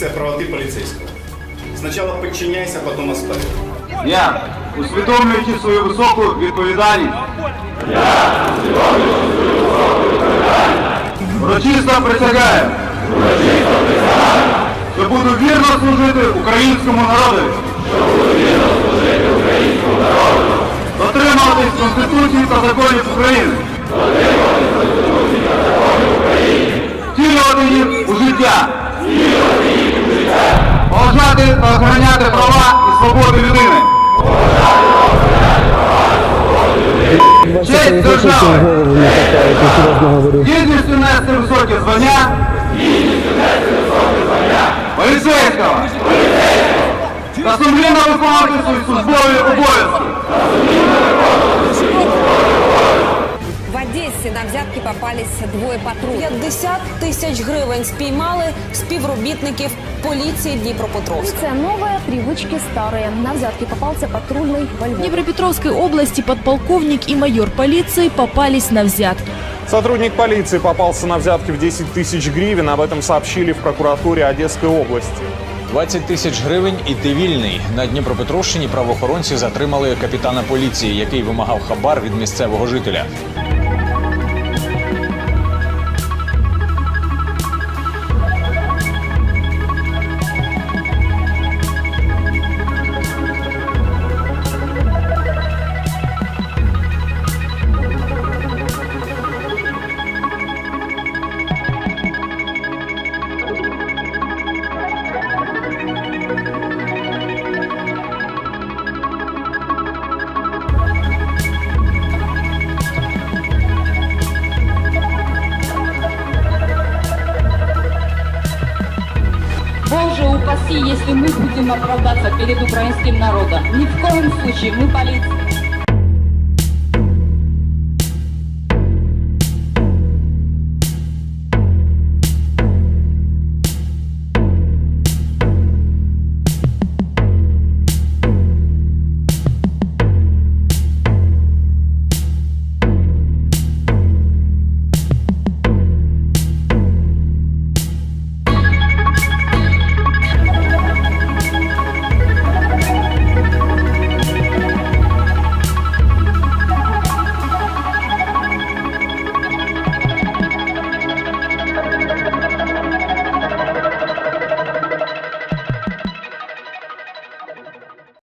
Позиция правоты полицейского. Сначала подчиняйся, потом оспаривай. Я, усвідомлюючи свою високу відповідальність, я, усвідомлюючи свою високу відповідальність, урочисто присягаю, що буду вірно служити українському народу, дотримуватись Конституції та законів України, втілювати їх у життя, Честь держави! голову не хватает, звання! Гідністю нести високе звання. Поліцейського. Та сумлінно виконувати свої службові обов'язки. Одесі на взятки попались двоє патруль. 50 тисяч гривень спіймали співробітників поліції Дніпропетровська. Це новые, привычки старые. На взятки попался патрульный во В Львове. Днепропетровской области подполковник и майор полиции попались на взятки. Сотрудник полиции попался на взятки в 10 тысяч гривен. Об этом сообщили в прокуратуре Одесской области. 20 тисяч гривень і ти вільний. На Дніпропетровщині правоохоронці затримали капітана поліції, який вимагав хабар від місцевого жителя. Упаси, если мы будем оправдаться перед украинским народом. Ни в коем случае мы полиция.